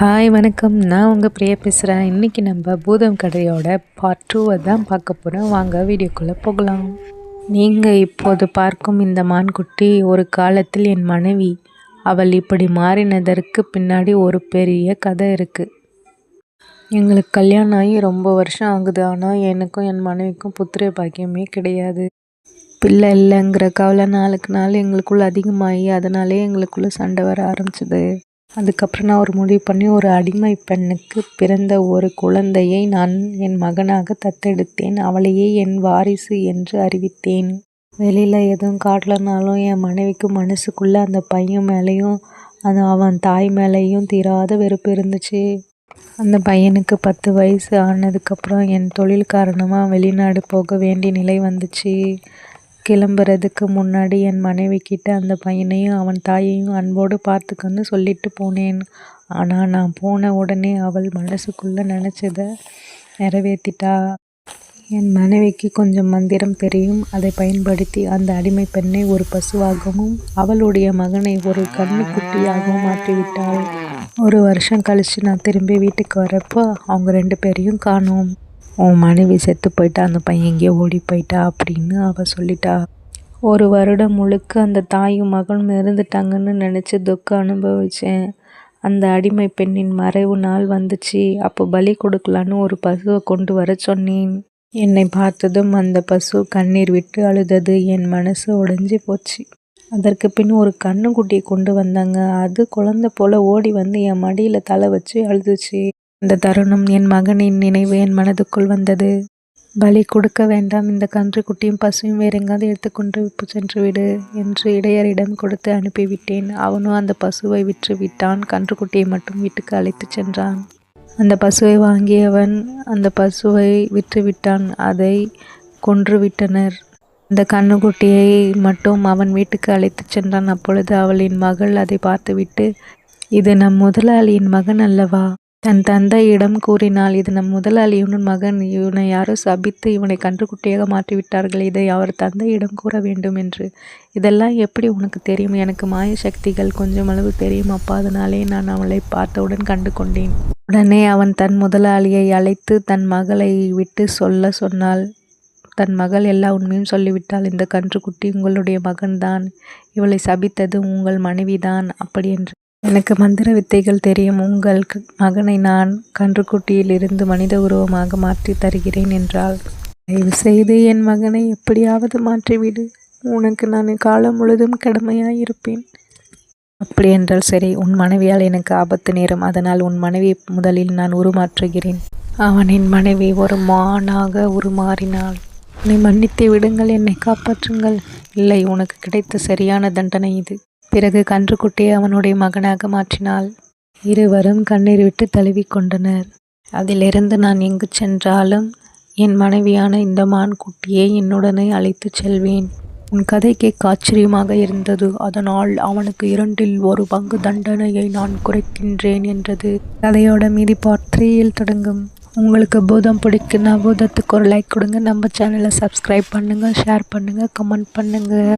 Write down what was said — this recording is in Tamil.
ஹாய் வணக்கம். நான் உங்கள் பிரியா பேசுகிறேன் இன்றைக்கி நம்ம பூதம் கதையோட பார்ட் டூவை தான் பார்க்க போகிறோம் வாங்க வீடியோக்குள்ளே போகலாம். நீங்கள் இப்போது பார்க்கும் இந்த மான்குட்டி ஒரு காலத்தில் என் மனைவி. அவள் இப்படி மாறினதற்கு பின்னாடி ஒரு பெரிய கதை இருக்குது எங்களுக்கு கல்யாணம் ஆகி ரொம்ப வருஷம் ஆகுது. ஆனால் எனக்கும் என் மனைவிக்கும் புத்திர பாக்கியமே கிடையாது. பிள்ளை இல்லைங்கிற கவலை நாளுக்கு நாள் எங்களுக்குள்ளே அதிகமாகி அதனாலே எங்களுக்குள்ளே சண்டை வர ஆரம்பிச்சிது. அதுக்கப்புறம் நான் ஒரு முடிவு பண்ணி ஒரு அடிமை பெண்ணுக்கு பிறந்த ஒரு குழந்தையை நான் என் மகனாக தத்தெடுத்தேன். அவளையே என் வாரிசு என்று அறிவித்தேன். வெளியில் எதுவும் காட்டலனாலும் என் மனைவிக்கு மனசுக்குள்ளே அந்த பையன் மேலேயும் அது அவன் தாய் மேலேயும் தீராத வெறுப்பு இருந்துச்சு. அந்த பையனுக்கு பத்து வயசு ஆனதுக்கப்புறம் என் தொழில் காரணமாக வெளிநாடு போக வேண்டிய நிலை வந்துச்சு. கிளம்புறதுக்கு முன்னாடி என் மனைவி கிட்ட அந்த பையனையும் அவன் தாயையும் அன்போடு பார்த்துக்கன்னு சொல்லிட்டு போனேன். ஆனால் நான் போன உடனே அவள் மனசுக்குள்ளே நினச்சத நிறைவேற்றிட்டா என் மனைவிக்கு கொஞ்சம் மந்திரம் தெரியும். அதை பயன்படுத்தி அந்த அடிமை பெண்ணை ஒரு பசுவாகவும் அவளுடைய மகனை ஒரு கண்ணுக்குட்டியாகவும் மாற்றிவிட்டாள். ஒரு வருஷம் கழித்து நான் திரும்பி வீட்டுக்கு வரப்போ அவங்க ரெண்டு பேரையும் காணோம். உன் மனைவி செத்து போயிட்டா அந்த பையன் எங்கேயோ ஓடி போயிட்டா அப்படின்னு அவள் சொல்லிட்டா. ஒரு வருடம் முழுக்க அந்த தாயும் மகனும் இருந்துட்டாங்கன்னு நினச்சி துக்கம் அனுபவித்தேன் அந்த அடிமை பெண்ணின் மறைவு நாள் வந்துச்சு. அப்போ பலி கொடுக்கலான்னு ஒரு பசுவை கொண்டு வர சொன்னேன். என்னை பார்த்ததும் அந்த பசு கண்ணீர் விட்டு அழுதது. என் மனசு உடஞ்சி போச்சு. அதற்கு பின் ஒரு கண்ணுக்குட்டியை கொண்டு வந்தாங்க. அது குழந்தை போல ஓடி வந்து என் மடியில் தலை வச்சு அழுதுச்சு. அந்த தருணம் என் மகனின் நினைவு என் மனதுக்குள் வந்தது. பலி கொடுக்க வேண்டாம் இந்த கன்று குட்டியும் பசுவும் வேற எங்காவது எடுத்துக்கொண்டு சென்று விடு என்று இடையரிடம் கொடுத்து அனுப்பிவிட்டேன். அவனும் அந்த பசுவை விற்று விட்டான் கன்றுக்குட்டியை மட்டும் வீட்டுக்கு அழைத்து சென்றான். அந்த பசுவை வாங்கியவன் அந்த பசுவை விற்றுவிட்டான். அதை கொன்று விட்டனர் அந்த கண்ணுக்குட்டியை மட்டும் அவன் வீட்டுக்கு அழைத்து சென்றான். அப்பொழுது அவளின் மகள் அதை பார்த்துவிட்டு இது நம் முதலாளியின் மகன் அல்லவா? தன் தந்தையிடம் கூறினாள் இது நம் முதலாளியுடன் மகன் இவனை யாரோ சபித்து இவனை கன்றுக்குட்டியாக மாற்றிவிட்டார்கள் இதை அவர் தந்தையிடம் கூற வேண்டும் என்று. இதெல்லாம் எப்படி உனக்கு தெரியும்? எனக்கு மாய சக்திகள் கொஞ்சம் அளவு தெரியும். அப்பா அதனாலே நான் அவளை பார்த்தவுடன் கண்டு கொண்டேன். உடனே அவன் தன் முதலாளியை அழைத்து தன் மகளை விட்டு சொல்ல சொன்னாள். தன் மகள் எல்லா உண்மையும் சொல்லிவிட்டாள். இந்த கன்றுக்குட்டி உங்களுடைய மகன்தான். இவளை சபித்தது உங்கள் மனைவிதான். அப்படி என்று எனக்கு மந்திர வித்தைகள் தெரியும். உங்கள் மகனை நான் கன்றுக்குட்டியிலிருந்து மனித உருவமாக மாற்றி தருகிறேன் என்றால் தயவு செய்து என் மகனை எப்படியாவது மாற்றிவிடு. உனக்கு நான் காலம் முழுதும் கடமையாயிருப்பேன். அப்படி என்றால் சரி உன் மனைவியால் எனக்கு ஆபத்து நேரம். அதனால் உன் மனைவி முதலில் நான் உருமாற்றுகிறேன். அவனின் மனைவி ஒரு மானாக உருமாறினாள். என்னை மன்னித்து விடுங்கள். என்னை காப்பாற்றுங்கள். இல்லை உனக்கு கிடைத்த சரியான தண்டனை இது. பிறகு கன்றுக்குட்டியை அவனுடைய மகனாக மாற்றினாள். இருவரும் கண்ணீர் விட்டு தழுவி கொண்டனர். அதிலிருந்து நான் எங்கு சென்றாலும் என் மனைவியான இந்த மான் குட்டியை என்னுடனே அழைத்து செல்வேன். உன் கதை கேட்க ஆச்சரியமாக இருந்தது. அதனால் அவனுக்கு இரண்டில் ஒரு பங்கு தண்டனையை நான் குறைக்கின்றேன் என்றது. கதையோட மீதி பார்ட் த்ரீயில் தொடங்கும். உங்களுக்கு பூதம் பிடிக்குன்னா பூதத்துக்கு ஒரு லைக் கொடுங்க. நம்ம சேனலை சப்ஸ்கிரைப் பண்ணுங்கள் ஷேர் பண்ணுங்கள் கமெண்ட் பண்ணுங்கள்